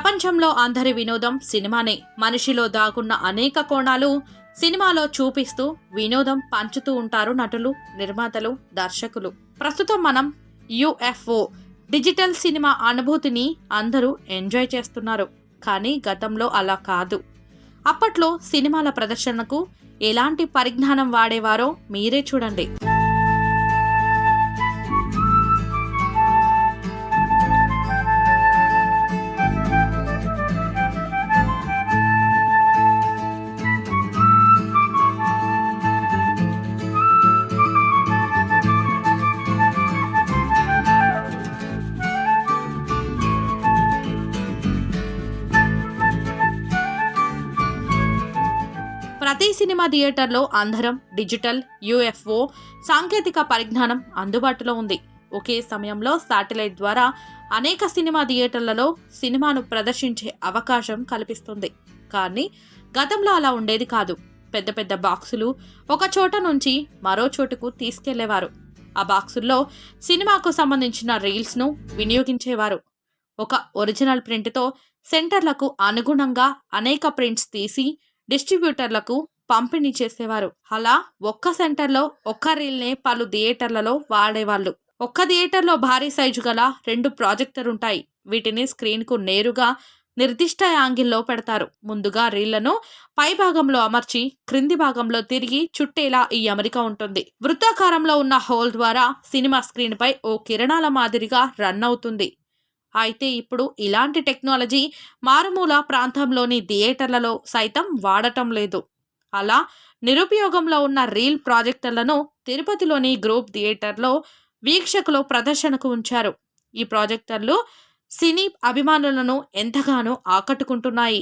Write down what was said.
ప్రపంచంలో అందరి వినోదం సినిమానే. మనిషిలో దాగున్న అనేక కోణాలు సినిమాలో చూపిస్తూ వినోదం పంచుతూ ఉంటారు నటులు నిర్మాతలు దర్శకులు. ప్రస్తుతం మనం యుఎఫ్ఓ డిజిటల్ సినిమా అనుభూతిని అందరూ ఎంజాయ్ చేస్తున్నారు. కానీ గతంలో అలా కాదు. అప్పట్లో సినిమాల ప్రదర్శనకు ఎలాంటి పరిజ్ఞానం వాడేవారో మీరే చూడండి. ప్రతి సినిమా థియేటర్లో అందరం డిజిటల్ యుఎఫ్ఓ సాంకేతిక పరిజ్ఞానం అందుబాటులో ఉంది. ఒకే సమయంలో శాటిలైట్ ద్వారా అనేక సినిమా థియేటర్లలో సినిమాను ప్రదర్శించే అవకాశం కల్పిస్తుంది. కానీ గతంలో అలా ఉండేది కాదు. పెద్ద పెద్ద బాక్సులు ఒక చోట నుంచి మరో చోటుకు తీసుకెళ్ళేవారు. ఆ బాక్సుల్లో సినిమాకు సంబంధించిన రీల్స్ను వినియోగించేవారు. ఒక ఒరిజినల్ ప్రింట్తో సెంటర్లకు అనుగుణంగా అనేక ప్రింట్స్ తీసి డిస్ట్రిబ్యూటర్లకు పంపిణీ చేసేవారు. అలా ఒక్క సెంటర్లో ఒక్క రీల్నే పలు థియేటర్లలో వాడేవాళ్ళు. ఒక్క థియేటర్లో భారీ సైజు గల రెండు ప్రాజెక్టర్ ఉంటాయి వీటిని స్క్రీన్కు నేరుగా నిర్దిష్ట యాంగిల్లో పెడతారు. ముందుగా రీళ్ళను పై భాగంలో అమర్చి క్రింది భాగంలో తిరిగి చుట్టేలా ఈ అమరిక ఉంటుంది. వృత్తాకారంలో ఉన్న హోల్ ద్వారా సినిమా స్క్రీన్పై ఓ కిరణాల మాదిరిగా రన్ అవుతుంది. అయితే ఇప్పుడు ఇలాంటి టెక్నాలజీ మారుమూల ప్రాంతంలోని థియేటర్లలో సైతం వాడటం లేదు. అలా నిరుపయోగంలో ఉన్న రీల్ ప్రాజెక్టులను తిరుపతిలోని గ్రూప్ థియేటర్లో వీక్షకులు ప్రదర్శనకు ఉంచారు. ఈ ప్రాజెక్టర్లు సినీ అభిమానులను ఎంతగానో ఆకట్టుకుంటున్నాయి.